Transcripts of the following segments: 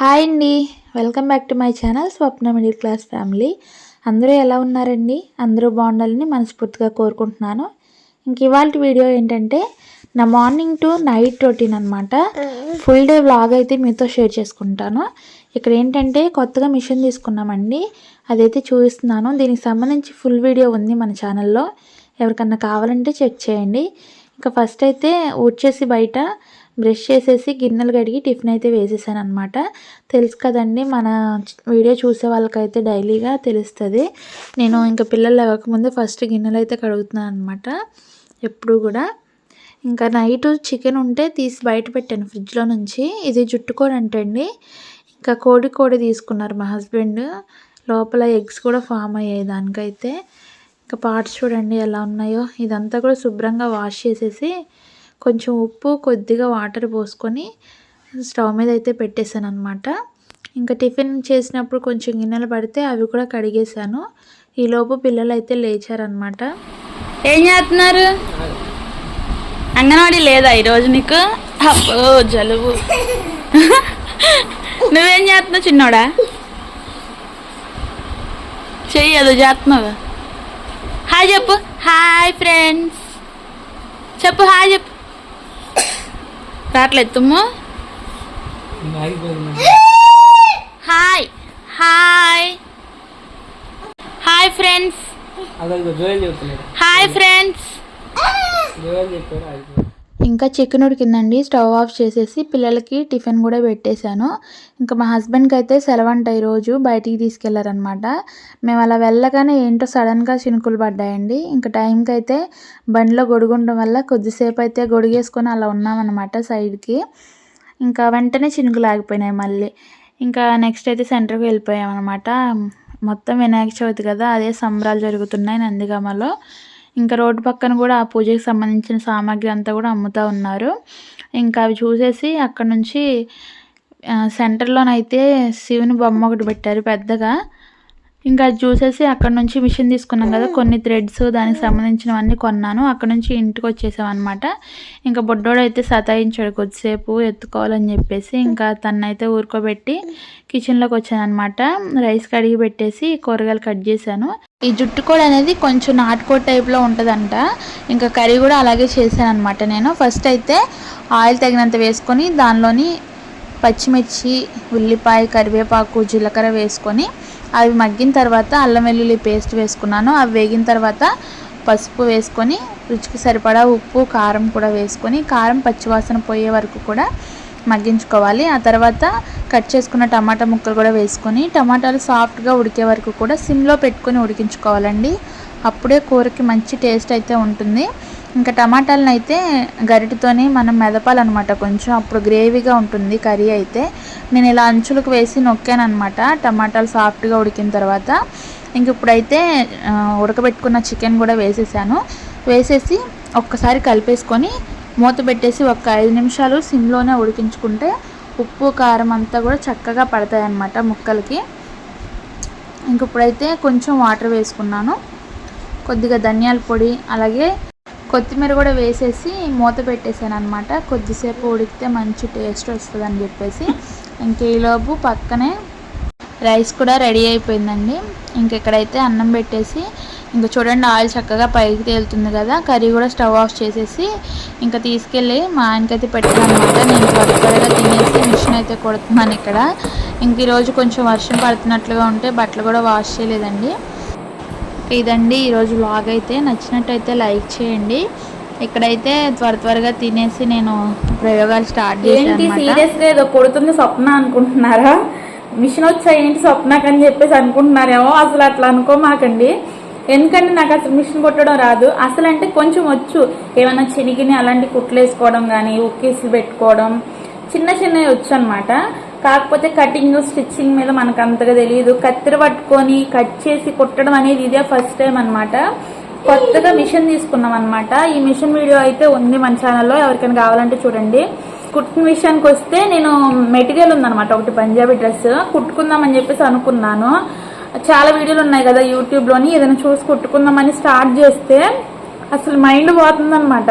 Hi అండి. Welcome back to my channel Swapna middle class family. అందరూ ఎలా ఉన్నారండి? అందరూ బాగుండాలని మనస్ఫూర్తిగా కోరుకుంటున్నాను. ఇంక ఇవాళ వీడియో ఏంటంటే నా మార్నింగ్ టు నైట్ రొటీన్ అనమాట ఫుల్ డే వ్లాగ్ అయితే మీతో షేర్ చేసుకుంటాను. ఇక్కడ ఏంటంటే కొత్తగా మిషన్ తీసుకున్నామండి. అదైతే చూపిస్తున్నాను. దీనికి సంబంధించి ఫుల్ వీడియో ఉంది మన ఛానల్లో. ఎవరికన్నా కావాలంటే చెక్ చేయండి. ఇంకా ఫస్ట్ అయితే ఊడ్చేసి బయట బ్రష్ చేసేసి గిన్నెలు కడిగి టిఫిన్ అయితే వేసేసాను అనమాట తెలుసు కదండి మన వీడియో చూసే వాళ్ళకైతే డైలీగా తెలుస్తుంది. నేను ఇంకా పిల్లలు లేవకముందే ఫస్ట్ గిన్నెలు అయితే కడుగుతున్నాను అనమాట ఎప్పుడు కూడా. ఇంకా నైట్ చికెన్ ఉంటే తీసి బయట పెట్టాను ఫ్రిడ్జ్లో నుంచి. ఇది జుట్టుకోడి అంటండి. ఇంకా కోడి కోడి తీసుకున్నారు మా హస్బెండ్. లోపల ఎగ్స్ కూడా ఫామ్ అయ్యాయి దానికైతే. ఇంకా పార్ట్స్ చూడండి ఎలా ఉన్నాయో. ఇదంతా కూడా శుభ్రంగా వాష్ చేసేసి కొంచెం ఉప్పు కొద్దిగా వాటర్ పోసుకొని స్టవ్ మీద అయితే పెట్టేశాను అనమాట ఇంకా టిఫిన్ చేసినప్పుడు కొంచెం గిన్నెలు పడితే అవి కూడా కడిగేశాను. ఈలోపు పిల్లలు అయితే లేచారనమాట ఏం చేస్తున్నారు? అంగన్వాడీ లేదా ఈరోజు నీకు? అబ్బో జలుబు. నువ్వేం చేస్తున్నావు చిన్నోడా? చెయ్యి అది చేస్తున్నావు? హాయ్ చెప్పు. Hi friends. చెప్పు హాయ్ చెప్పు. రాట్లేదు తుమ్ము hi. Hi. Hi friends. Hi friends. ఇంకా చికెన్ ఉడికిందండి స్టవ్ ఆఫ్ చేసేసి పిల్లలకి టిఫిన్ కూడా పెట్టేశాను. ఇంకా మా హస్బెండ్కి అయితే సెలవంట ఈరోజు బయటికి తీసుకెళ్ళారనమాట మేము అలా వెళ్ళగానే ఏంటో సడన్గా చినుకులు పడ్డాయండి. ఇంకా టైంకి అయితే బండిలో గొడుగుండడం వల్ల కొద్దిసేపు అయితే గొడుగేసుకొని అలా ఉన్నామన్నమాట సైడ్కి. ఇంకా వెంటనే చినుకులు ఆగిపోయినాయి మళ్ళీ. ఇంకా నెక్స్ట్ అయితే సెంటర్కి వెళ్ళిపోయామన్నమాట. మొత్తం వినాయక చవితి కదా అదే సంబరాలు జరుగుతున్నాయి నందిగామలో. ఇంకా రోడ్డు పక్కన కూడా ఆ పూజకి సంబంధించిన సామాగ్రి అంతా కూడా అమ్ముతూ ఉన్నారు. ఇంకా అవి చూసేసి అక్కడ నుంచి సెంటర్లోనైతే శివుని బొమ్మ ఒకటి పెట్టారు పెద్దగా. ఇంకా అది చూసేసి అక్కడ నుంచి మిషన్ తీసుకున్నాం కదా కొన్ని థ్రెడ్స్ దానికి సంబంధించినవన్నీ కొన్నాను. అక్కడ నుంచి ఇంటికి వచ్చేసాం అనమాట ఇంకా బొడ్డోడు అయితే సతాయించాడు కొద్దిసేపు ఎత్తుకోవాలని చెప్పేసి. ఇంకా తన్నైతే ఊరుకోబెట్టి కిచెన్లోకి వచ్చాను అనమాట రైస్ కడిగి పెట్టేసి కూరగాయలు కట్ చేశాను. ఈ జుట్టుకోడి అనేది కొంచెం నాటుకోడి టైప్లో ఉంటుందంట. ఇంకా కర్రీ కూడా అలాగే చేశాను అనమాట నేను. ఫస్ట్ అయితే ఆయిల్ తగినంత వేసుకొని దానిలోని పచ్చిమిర్చి ఉల్లిపాయ కరివేపాకు జీలకర్ర వేసుకొని అవి మగ్గిన తర్వాత అల్లం వెల్లుల్లి పేస్ట్ వేసుకున్నాను. అవి వేగిన తర్వాత పసుపు వేసుకొని రుచికి సరిపడా ఉప్పు కారం కూడా వేసుకొని కారం పచ్చివాసన పోయే వరకు కూడా మగ్గించుకోవాలి. ఆ తర్వాత కట్ చేసుకున్న టమాటా ముక్కలు కూడా వేసుకొని టమాటాలు సాఫ్ట్గా ఉడికే వరకు కూడా సిమ్లో పెట్టుకొని ఉడికించుకోవాలండి. అప్పుడే కూరకి మంచి టేస్ట్ అయితే ఉంటుంది. ఇంకా టమాటాలను అయితే గరిటితోనే మనం మెదపాలన్నమాట కొంచెం. అప్పుడు గ్రేవీగా ఉంటుంది కర్రీ అయితే. నేను ఇలా అంచులకు వేసి నొక్కాను అనమాట టమాటాలు సాఫ్ట్గా ఉడికిన తర్వాత. ఇంక ఇప్పుడైతే ఉడకబెట్టుకున్న చికెన్ కూడా వేసేసాను. వేసేసి ఒక్కసారి కలిపేసుకొని మూత పెట్టేసి ఒక ఐదు నిమిషాలు సిమ్లోనే ఉడికించుకుంటే ఉప్పు కారం అంతా కూడా చక్కగా పడతాయి అన్నమాట ముక్కలకి. ఇంక ఇప్పుడైతే కొంచెం వాటర్ వేసుకున్నాను. కొద్దిగా ధనియాల పొడి అలాగే కొత్తిమీర కూడా వేసేసి మూత పెట్టేసాను అనమాట కొద్దిసేపు ఉడికితే మంచి టేస్ట్ వస్తుంది అని చెప్పేసి ఇంకేలోపు పక్కనే రైస్ కూడా రెడీ అయిపోయిందండి. ఇంక ఇక్కడైతే అన్నం పెట్టేసి ఇంకా చూడండి ఆయిల్ చక్కగా పైకి తేలుతుంది కదా కర్రీ కూడా స్టవ్ ఆఫ్ చేసేసి ఇంకా తీసుకెళ్ళి మా ఆయనకైతే పెట్టాను అనమాట నేను త్వర త్వరగా తినేసి మిషన్ అయితే కొడుతున్నాను ఇక్కడ. ఇంక ఈరోజు కొంచెం వర్షం పడుతున్నట్లుగా ఉంటే బట్టలు కూడా వాష్ చేయలేదండి. ఇదండి ఈరోజు వ్లాగ్ అయితే. నచ్చినట్టయితే లైక్ చేయండి. ఇక్కడైతే త్వర త్వరగా తినేసి నేను ప్రయోగాలు స్టార్ట్ చేశాను ఏంటి అనమాట సీరియస్గా ఏదో కొడుతుంది స్వప్న అనుకుంటున్నారా? మిషన్ వచ్చా ఏంటి స్వప్నకని చెప్పేసి అనుకుంటున్నారేమో అసలు అట్లా అనుకోమాకండి. ఎందుకంటే నాకు అసలు మిషన్ కొట్టడం రాదు. అసలు అంటే కొంచెం వచ్చు. ఏమైనా చినిగిని అలాంటి కుట్లేసుకోవడం కానీ ఉక్కేసి పెట్టుకోవడం చిన్న చిన్నవి వచ్చు అనమాట కాకపోతే కటింగ్ స్టిచ్చింగ్ మీద మనకు అంతగా తెలియదు కత్తెర పట్టుకొని కట్ చేసి కుట్టడం అనేది ఇదే ఫస్ట్ టైం అన్నమాట. కొత్తగా మిషన్ తీసుకున్నాం అనమాట ఈ మిషన్ వీడియో అయితే ఉంది మన ఛానల్లో. ఎవరికైనా కావాలంటే చూడండి. కుట్టిన విషయానికి వస్తే నేను మెటీరియల్ ఉందనమాట ఒకటి పంజాబీ డ్రెస్. కుట్టుకుందామని చెప్పేసి అనుకున్నాను. చాలా వీడియోలు ఉన్నాయి కదా యూట్యూబ్లోని ఏదైనా చూసి కుట్టుకుందామని స్టార్ట్ చేస్తే అసలు మైండ్ పోతుందన్నమాట.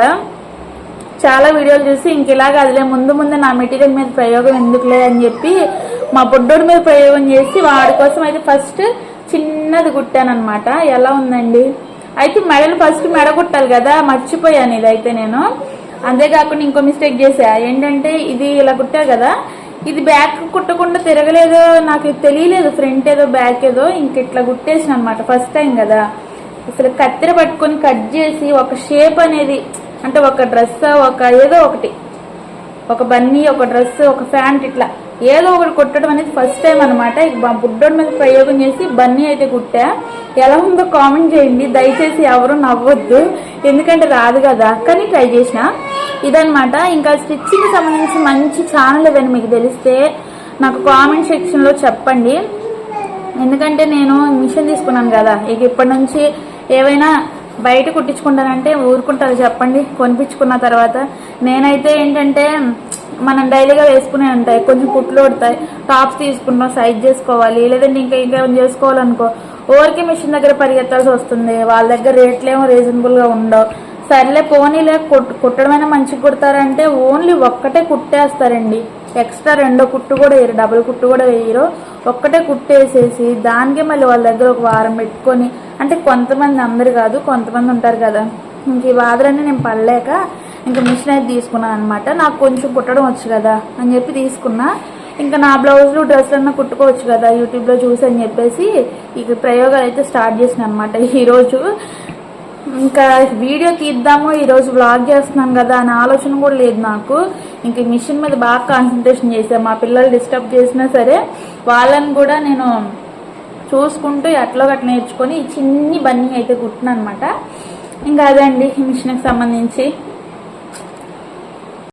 చాలా వీడియోలు చూసి ఇంక అదిలే ముందు ముందు నా మెటీరియల్ మీద ప్రయోగం ఎందుకులే అని చెప్పి మా బుడ్డోడి మీద ప్రయోగం చేసి వాడి కోసం అయితే ఫస్ట్ చిన్నది కుట్టాను అనమాట ఎలా ఉందండి? అయితే మెడలు ఫస్ట్ మెడ కుట్టాలి కదా మర్చిపోయాను ఇదైతే నేను. అంతేకాకుండా ఇంకో మిస్టేక్ చేసా ఏంటంటే ఇది ఇలా కుట్టా కదా ఇది బ్యాక్ కుట్టకుండా తిరగలేదో నాకు తెలియలేదు. ఫ్రంట్ ఏదో బ్యాక్ ఏదో ఇంక ఇట్లా కుట్టేసిన అనమాట ఫస్ట్ టైం కదా. అసలు కత్తెర పట్టుకొని కట్ చేసి ఒక షేప్ అనేది అంటే ఒక డ్రెస్ ఒక ఏదో ఒకటి. ఒక బన్నీ ఒక డ్రెస్ ఒక ప్యాంట్ ఇట్లా. ఏదో ఒకటి కుట్టడం అనేది ఫస్ట్ టైం అనమాట మా బుడ్డోడి మీద ప్రయోగం చేసి బన్నీ అయితే కుట్టా. ఎలా ఉందో కామెంట్ చేయండి. దయచేసి ఎవరు నవ్వొద్దు. ఎందుకంటే రాదు కదా. కానీ ట్రై చేసిన. ఇదనమాట ఇంకా స్టిచ్చింగ్ సంబంధించి మంచి ఛానల్ ఏదైనా మీకు తెలిస్తే నాకు కామెంట్ సెక్షన్లో చెప్పండి. ఎందుకంటే నేను మిషన్ తీసుకున్నాను కదా ఇక ఇప్పటి నుంచి ఏవైనా బయట కుట్టించుకుంటానంటే ఊరుకుంటారు చెప్పండి. కొనిపించుకున్న తర్వాత నేనైతే ఏంటంటే మనం డైలీగా వేసుకునే ఉంటాయి. కొంచెం కుట్లు పడతాయి టాప్స్ తీసుకున్నాం సైజ్ చేసుకోవాలి. లేదంటే ఇంకా ఇంకా ఏమైనా చేసుకోవాలనుకో ఓరికి మిషన్ దగ్గర పరిగెత్తాల్సి వస్తుంది. వాళ్ళ దగ్గర రేట్లు ఏమో రీజనబుల్గా ఉండవు. సర్లే పోనీలే కొట్ కుట్టడమైనా మంచిగా కుడతారంటే ఓన్లీ ఒక్కటే కుట్టేస్తారండి. ఎక్స్ట్రా రెండో కుట్టు కూడా వేయరు డబుల్ కుట్టు కూడా వేయరు. ఒక్కటే కుట్టేసేసి దానికే మళ్ళీ వాళ్ళ దగ్గర ఒక వారం పెట్టుకొని అంటే కొంతమంది అందరు కాదు కొంతమంది ఉంటారు కదా. ఇంక ఈ బాధలన్నీ నేను పడలేక ఇంకా మిషన్ అయితే తీసుకున్నాను అనమాట నాకు కొంచెం కుట్టడం వచ్చు కదా అని చెప్పి తీసుకున్నా. ఇంకా నా బ్లౌజులు డ్రెస్లన్నా కుట్టుకోవచ్చు కదా యూట్యూబ్లో చూసి అని చెప్పేసి ఇక ప్రయోగాలు అయితే స్టార్ట్ చేసిన అనమాట ఈరోజు ఇంకా వీడియో తీద్దాము ఈరోజు వ్లాగ్ చేస్తున్నాం కదా అనే ఆలోచన కూడా లేదు నాకు. ఇంక మిషన్ మీద బాగా కాన్సన్ట్రేషన్ చేశాను. మా పిల్లలు డిస్టర్బ్ చేసినా సరే వాళ్ళని కూడా నేను చూసుకుంటూ ఎట్లో గట్ల నేర్చుకొని చిన్ని బన్నీ అయితే కుట్టిన అనమాట ఇంకా అదే అండి మిషన్కి సంబంధించి.